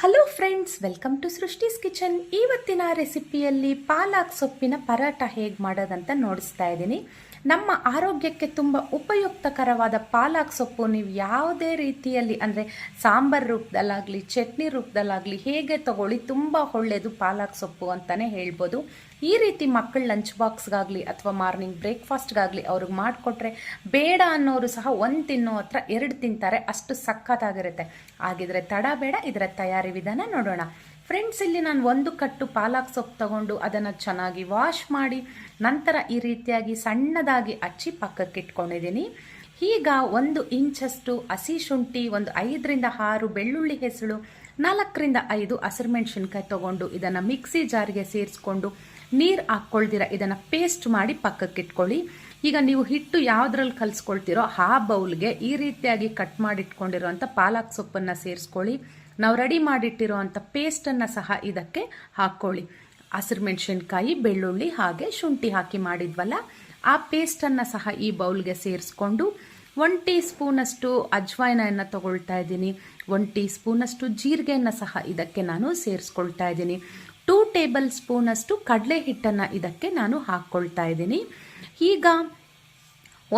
Hello friends welcome to Srishti's kitchen ಇವತ್ತಿನ ರೆಸಿಪಿಯಲ್ಲಿ ಪಾಲಾಕ್ ಸೊಪ್ಪಿನ ಪರಾಟ ಹೇಗೆ ಮಾಡೋದಂತ ನೋಡಿಸ್ತಾ ಇದ್ದೀನಿ. ನಮ್ಮ ಆರೋಗ್ಯಕ್ಕೆ ತುಂಬ ಉಪಯುಕ್ತಕರವಾದ ಪಾಲಕ್ ಸೊಪ್ಪು, ನೀವು ಯಾವುದೇ ರೀತಿಯಲ್ಲಿ ಅಂದರೆ ಸಾಂಬಾರ್ ರೂಪದಲ್ಲಾಗಲಿ, ಚಟ್ನಿ ರೂಪದಲ್ಲಾಗಲಿ ಹೇಗೆ ತಗೊಳ್ಳಿ ತುಂಬ ಒಳ್ಳೆಯದು ಪಾಲಕ್ ಸೊಪ್ಪು ಅಂತಲೇ ಹೇಳ್ಬೋದು. ಈ ರೀತಿ ಮಕ್ಕಳ ಲಂಚ್ ಬಾಕ್ಸ್ಗಾಗಲಿ ಅಥವಾ ಮಾರ್ನಿಂಗ್ ಬ್ರೇಕ್ಫಾಸ್ಟ್ಗಾಗಲಿ ಅವ್ರಿಗೆ ಮಾಡಿಕೊಟ್ರೆ ಬೇಡ ಅನ್ನೋರು ಸಹ ಒಂದು ತಿನ್ನೋ ಹತ್ರ ಎರಡು ತಿಂತಾರೆ, ಅಷ್ಟು ಸಖತ್ತಾಗಿರುತ್ತೆ. ಹಾಗಿದ್ರೆ ತಡ ಬೇಡ ಇದರ ತಯಾರಿ ವಿಧಾನ ನೋಡೋಣ. ಫ್ರೆಂಡ್ಸ್ ಇಲ್ಲಿ ನಾನು ಒಂದು ಕಟ್ಟು ಪಾಲಾಕ್ ಸೊಪ್ಪು ತಗೊಂಡು ಅದನ್ನು ಚೆನ್ನಾಗಿ ವಾಶ್ ಮಾಡಿ ನಂತರ ಈ ರೀತಿಯಾಗಿ ಸಣ್ಣದಾಗಿ ಹಚ್ಚಿ ಪಕ್ಕಕ್ಕೆ ಇಟ್ಕೊಂಡಿದ್ದೀನಿ. ಈಗ ಒಂದು ಇಂಚಷ್ಟು ಹಸಿ ಶುಂಠಿ, ಒಂದು ಐದರಿಂದ ಆರು ಬೆಳ್ಳುಳ್ಳಿ ಹೆಸಳು, ನಾಲ್ಕರಿಂದ ಐದು ಹಸಿರುಮೆಣಸಿನ್ಕಾಯಿ ತೊಗೊಂಡು ಇದನ್ನು ಮಿಕ್ಸಿ ಜಾರಿಗೆ ಸೇರಿಸ್ಕೊಂಡು ನೀರು ಹಾಕ್ಕೊಳ್ದಿರ ಇದನ್ನು ಪೇಸ್ಟ್ ಮಾಡಿ ಪಕ್ಕಕ್ಕೆ ಇಟ್ಕೊಳ್ಳಿ. ಈಗ ನೀವು ಹಿಟ್ಟು ಯಾವುದ್ರಲ್ಲಿ ಕಲಿಸ್ಕೊಳ್ತೀರೋ ಆ ಬೌಲ್ಗೆ ಈ ರೀತಿಯಾಗಿ ಕಟ್ ಮಾಡಿಟ್ಕೊಂಡಿರೋಂಥ ಪಾಲಕ್ ಸೊಪ್ಪನ್ನು ಸೇರಿಸ್ಕೊಳ್ಳಿ. ನಾವು ರೆಡಿ ಮಾಡಿಟ್ಟಿರುವಂಥ ಪೇಸ್ಟನ್ನು ಸಹ ಇದಕ್ಕೆ ಹಾಕ್ಕೊಳ್ಳಿ ಹಸಿರು ಮೆಣಸಿನ್ಕಾಯಿ, ಬೆಳ್ಳುಳ್ಳಿ ಹಾಗೆ ಶುಂಠಿ ಹಾಕಿ ಮಾಡಿದ್ವಲ್ಲ, ಆ ಪೇಸ್ಟನ್ನು ಸಹ ಈ ಬೌಲ್ಗೆ ಸೇರಿಸ್ಕೊಂಡು ಒನ್ ಟೀ ಸ್ಪೂನಷ್ಟು ಅಜ್ವಾಯಿನನ್ನು ತಗೊಳ್ತಾ ಇದ್ದೀನಿ. ಒನ್ ಟೀ ಸ್ಪೂನಷ್ಟು ಜೀರಿಗೆಯನ್ನು ಸಹ ಇದಕ್ಕೆ ನಾನು ಸೇರಿಸ್ಕೊಳ್ತಾ ಇದ್ದೀನಿ. ಟೂ ಟೇಬಲ್ ಸ್ಪೂನಷ್ಟು ಕಡಲೆ ಹಿಟ್ಟನ್ನು ಇದಕ್ಕೆ ನಾನು ಹಾಕ್ಕೊಳ್ತಾ ಇದ್ದೀನಿ. ಈಗ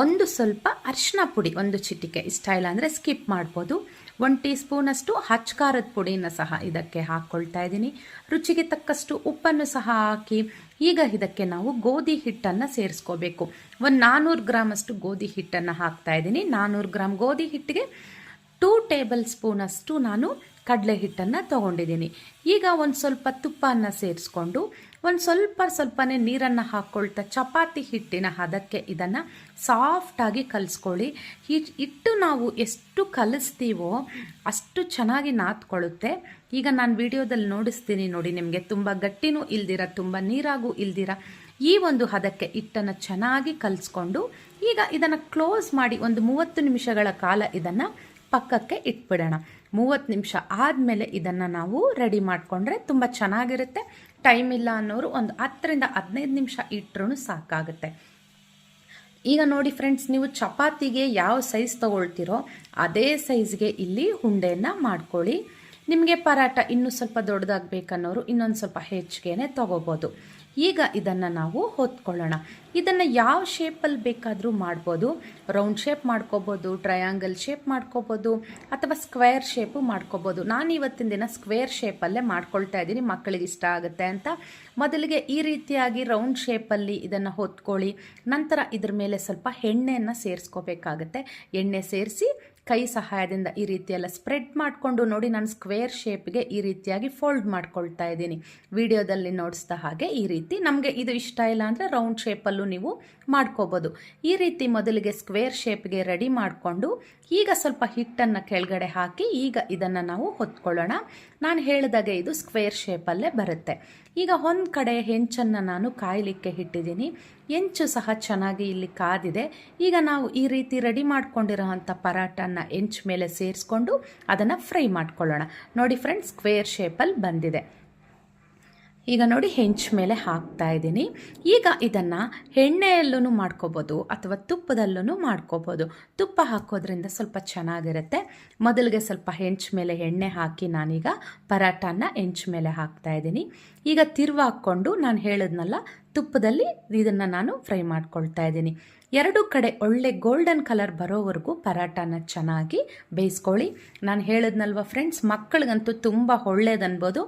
ಒಂದು ಸ್ವಲ್ಪ ಅರಿಶಿನ ಪುಡಿ, ಒಂದು ಚಿಟಿಕೆ. ಇಷ್ಟ ಇಲ್ಲ ಅಂದರೆ ಸ್ಕಿಪ್ ಮಾಡ್ಬೋದು. ಒನ್ ಟೀ ಸ್ಪೂನಷ್ಟು ಹಚ್ಕಾರದ ಪುಡಿನ ಸಹ ಇದಕ್ಕೆ ಹಾಕ್ಕೊಳ್ತಾ ಇದ್ದೀನಿ. ರುಚಿಗೆ ತಕ್ಕಷ್ಟು ಉಪ್ಪನ್ನು ಸಹ ಹಾಕಿ, ಈಗ ಇದಕ್ಕೆ ನಾವು ಗೋಧಿ ಹಿಟ್ಟನ್ನು ಸೇರಿಸ್ಕೋಬೇಕು. ಒಂದು ನಾನ್ನೂರು ಗ್ರಾಮಷ್ಟು ಗೋಧಿ ಹಿಟ್ಟನ್ನು ಹಾಕ್ತಾ ಇದ್ದೀನಿ. ನಾನ್ನೂರು ಗ್ರಾಮ್ ಗೋಧಿ ಹಿಟ್ಟಿಗೆ ಟೂ ಟೇಬಲ್ ಸ್ಪೂನಷ್ಟು ನಾನು ಕಡಲೆ ಹಿಟ್ಟನ್ನು ತೊಗೊಂಡಿದ್ದೀನಿ. ಈಗ ಒಂದು ಸ್ವಲ್ಪ ತುಪ್ಪವನ್ನು ಸೇರಿಸ್ಕೊಂಡು ಒಂದು ಸ್ವಲ್ಪ ಸ್ವಲ್ಪನೇ ನೀರನ್ನು ಹಾಕ್ಕೊಳ್ತಾ ಚಪಾತಿ ಹಿಟ್ಟಿನ ಹದಕ್ಕೆ ಇದನ್ನು ಸಾಫ್ಟಾಗಿ ಕಲಿಸ್ಕೊಳ್ಳಿ. ಹಿಟ್ಟು ನಾವು ಎಷ್ಟು ಕಲಿಸ್ತೀವೋ ಅಷ್ಟು ಚೆನ್ನಾಗಿ ನಾತ್ಕೊಳ್ಳುತ್ತೆ ಈಗ ನಾನು ವಿಡಿಯೋದಲ್ಲಿ ನೋಡಿಸ್ತೀನಿ ನೋಡಿ, ನಿಮಗೆ ತುಂಬ ಗಟ್ಟಿನೂ ಇಲ್ದಿರ, ತುಂಬ ನೀರಾಗೂ ಇಲ್ದಿರ ಈ ಒಂದು ಹದಕ್ಕೆ ಹಿಟ್ಟನ್ನು ಚೆನ್ನಾಗಿ ಕಲಿಸ್ಕೊಂಡು ಈಗ ಇದನ್ನು ಕ್ಲೋಸ್ ಮಾಡಿ ಒಂದು ಮೂವತ್ತು ನಿಮಿಷಗಳ ಕಾಲ ಇದನ್ನು ಪಕ್ಕಕ್ಕೆ ಇಟ್ಬಿಡೋಣ. ಮೂವತ್ತು ನಿಮಿಷ ಆದಮೇಲೆ ಇದನ್ನು ನಾವು ರೆಡಿ ಮಾಡಿಕೊಂಡ್ರೆ ತುಂಬ ಚೆನ್ನಾಗಿರುತ್ತೆ. ಟೈಮ್ ಇಲ್ಲ ಅನ್ನೋರು ಒಂದು ಹತ್ತರಿಂದ ಹದಿನೈದು ನಿಮಿಷ ಇಟ್ಟರೂ ಸಾಕಾಗುತ್ತೆ. ಈಗ ನೋಡಿ ಫ್ರೆಂಡ್ಸ್ ನೀವು ಚಪಾತಿಗೆ ಯಾವ ಸೈಜ್ ತೊಗೊಳ್ತೀರೋ ಅದೇ ಸೈಜ್ಗೆ ಇಲ್ಲಿ ಹುಂಡೆಯನ್ನು ಮಾಡ್ಕೊಳ್ಳಿ. ನಿಮಗೆ ಪರಾಟ ಇನ್ನೂ ಸ್ವಲ್ಪ ದೊಡ್ಡದಾಗಬೇಕನ್ನೋರು ಇನ್ನೊಂದು ಸ್ವಲ್ಪ ಹೆಚ್ಚಿಗೆನೆ ತೊಗೋಬೋದು. ಈಗ ಇದನ್ನು ನಾವು ಹೊತ್ಕೊಳ್ಳೋಣ. ಇದನ್ನು ಯಾವ ಶೇಪಲ್ಲಿ ಬೇಕಾದರೂ ಮಾಡ್ಬೋದು. ರೌಂಡ್ ಶೇಪ್ ಮಾಡ್ಕೋಬೋದು ಟ್ರಯಾಂಗಲ್ ಶೇಪ್ ಮಾಡ್ಕೋಬೋದು, ಅಥವಾ ಸ್ಕ್ವೇರ್ ಶೇಪು ಮಾಡ್ಕೋಬೋದು. ನಾನು ಇವತ್ತಿನ ದಿನ ಸ್ಕ್ವೇರ್ ಶೇಪಲ್ಲೇ ಮಾಡ್ಕೊಳ್ತಾ ಇದ್ದೀನಿ. ಮಕ್ಕಳಿಗೆ ಇಷ್ಟ ಆಗುತ್ತೆ ಅಂತ. ಮೊದಲಿಗೆ ಈ ರೀತಿಯಾಗಿ ರೌಂಡ್ ಶೇಪಲ್ಲಿ ಇದನ್ನು ಹೊತ್ಕೊಳ್ಳಿ. ನಂತರ ಇದ್ರ ಮೇಲೆ ಸ್ವಲ್ಪ ಎಣ್ಣೆಯನ್ನು ಸೇರಿಸ್ಕೋಬೇಕಾಗತ್ತೆ. ಎಣ್ಣೆ ಸೇರಿಸಿ ಕೈ ಸಹಾಯದಿಂದ ಈ ರೀತಿಯೆಲ್ಲ ಸ್ಪ್ರೆಡ್ ಮಾಡಿಕೊಂಡು ನೋಡಿ ನಾನು ಸ್ಕ್ವೇರ್ ಶೇಪ್ಗೆ ಈ ರೀತಿಯಾಗಿ ಫೋಲ್ಡ್ ಮಾಡ್ಕೊಳ್ತಾ ಇದ್ದೀನಿ. ವಿಡಿಯೋದಲ್ಲಿ ನೋಡಿಸ್ದ ಹಾಗೆ ಈ ರೀತಿ. ನಮಗೆ ಇದು ಇಷ್ಟ ಇಲ್ಲ ಅಂದರೆ ರೌಂಡ್ ಶೇಪಲ್ಲೂ ನೀವು ಮಾಡ್ಕೋಬೋದು. ಈ ರೀತಿ ಮೊದಲಿಗೆ ಸ್ಕ್ವೇರ್ ಶೇಪ್ಗೆ ರೆಡಿ ಮಾಡಿಕೊಂಡು ಈಗ ಸ್ವಲ್ಪ ಹಿಟ್ಟನ್ನು ಕೆಳಗಡೆ ಹಾಕಿ ಈಗ ಇದನ್ನು ನಾವು ಹೊತ್ಕೊಳ್ಳೋಣ. ನಾನು ಹೇಳಿದಾಗೆ ಇದು ಸ್ಕ್ವೇರ್ ಶೇಪಲ್ಲೇ ಬರುತ್ತೆ. ಈಗ ಒಂದು ಕಡೆ ಹೆಂಚನ್ನು ನಾನು ಕಾಯಲಿಕ್ಕೆ ಇಟ್ಟಿದ್ದೀನಿ ಹೆಂಚು ಸಹ ಚೆನ್ನಾಗಿ ಇಲ್ಲಿ ಕಾದಿದೆ. ಈಗ ನಾವು ಈ ರೀತಿ ರೆಡಿ ಮಾಡ್ಕೊಂಡಿರೋ ಅಂಥ ಪರಾಟನ ಹೆಂಚು ಮೇಲೆ ಸೇರಿಸ್ಕೊಂಡು ಅದನ್ನು ಫ್ರೈ ಮಾಡ್ಕೊಳ್ಳೋಣ. ನೋಡಿ ಫ್ರೆಂಡ್ಸ್ ಸ್ಕ್ವೇರ್ ಶೇಪಲ್ಲಿ ಬಂದಿದೆ. ಈಗ ನೋಡಿ ಹೆಂಚು ಮೇಲೆ ಹಾಕ್ತಾ ಇದ್ದೀನಿ. ಈಗ ಇದನ್ನು ಎಣ್ಣೆಯಲ್ಲೂ ಮಾಡ್ಕೋಬೋದು ಅಥವಾ ತುಪ್ಪದಲ್ಲೂ ಮಾಡ್ಕೋಬೋದು. ತುಪ್ಪ ಹಾಕೋದ್ರಿಂದ ಸ್ವಲ್ಪ ಚೆನ್ನಾಗಿರುತ್ತೆ. ಮೊದಲಿಗೆ ಸ್ವಲ್ಪ ಹೆಂಚು ಮೇಲೆ ಎಣ್ಣೆ ಹಾಕಿ ನಾನೀಗ ಪರಾಟನ ಹೆಂಚು ಮೇಲೆ ಹಾಕ್ತಾ ಇದ್ದೀನಿ. ಈಗ ತಿರ್ವಾಕ್ಕೊಂಡು ನಾನು ಹೇಳಿದ್ನಲ್ಲ ತುಪ್ಪದಲ್ಲಿ ಇದನ್ನು ನಾನು ಫ್ರೈ ಮಾಡ್ಕೊಳ್ತಾ ಇದ್ದೀನಿ. ಎರಡು ಕಡೆ ಒಳ್ಳೆ ಗೋಲ್ಡನ್ ಕಲರ್ ಬರೋವರೆಗೂ ಪರಾಟಾನ ಚೆನ್ನಾಗಿ ಬೇಯಿಸ್ಕೊಳ್ಳಿ. ನಾನು ಹೇಳಿದ್ನಲ್ವ ಫ್ರೆಂಡ್ಸ್ ಮಕ್ಕಳಿಗಂತೂ ತುಂಬ ಒಳ್ಳೇದನ್ಬೋದು.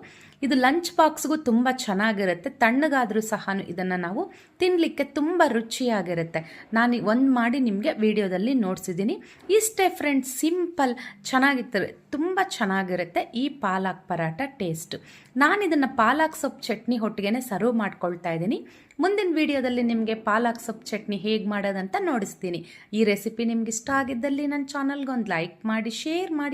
ಇದು ಲಂಚ್ ಬಾಕ್ಸ್ಗೂ ತುಂಬ ಚೆನ್ನಾಗಿರುತ್ತೆ. ತಣ್ಣಗಾದರೂ ಸಹ ಇದನ್ನು ನಾವು ತಿನ್ನಲಿಕ್ಕೆ ತುಂಬ ರುಚಿಯಾಗಿರುತ್ತೆ. ನಾನು ಒಂದು ಮಾಡಿ ನಿಮಗೆ ವಿಡಿಯೋದಲ್ಲಿ ನೋಡಿಸಿದ್ದೀನಿ ಇಷ್ಟೇ ಫ್ರೆಂಡ್ಸ್ ಸಿಂಪಲ್ ಚೆನ್ನಾಗಿರ್ತವೆ ತುಂಬ ಚೆನ್ನಾಗಿರುತ್ತೆ ಈ ಪಾಲಾಕ್ ಪರಾಟ ಟೇಸ್ಟ್ ನಾನು ಇದನ್ನು ಪಾಲಾಕ್ ಸೊಪ್ಪು ಚಟ್ನಿ ಹೊಟ್ಟಿಗೆನೆ ಸರ್ವ್ ಮಾಡ್ಕೊಳ್ತಾ ಇದ್ದೀನಿ. ಮುಂದಿನ ವಿಡಿಯೋದಲ್ಲಿ ನಿಮಗೆ ಪಾಲಕ್ ಸೊಪ್ಪು ಚಟ್ನಿ ಹೇಗೆ ಮಾಡೋದಂತ ನೋಡಿಸ್ತೀನಿ. ಈ ರೆಸಿಪಿ ನಿಮ್ಗೆ ಇಷ್ಟ ಆಗಿದ್ದಲ್ಲಿ ನನ್ನ ಚಾನಲ್ಗೆ ಒಂದು ಲೈಕ್ ಮಾಡಿ ಶೇರ್ ಮಾಡಿ.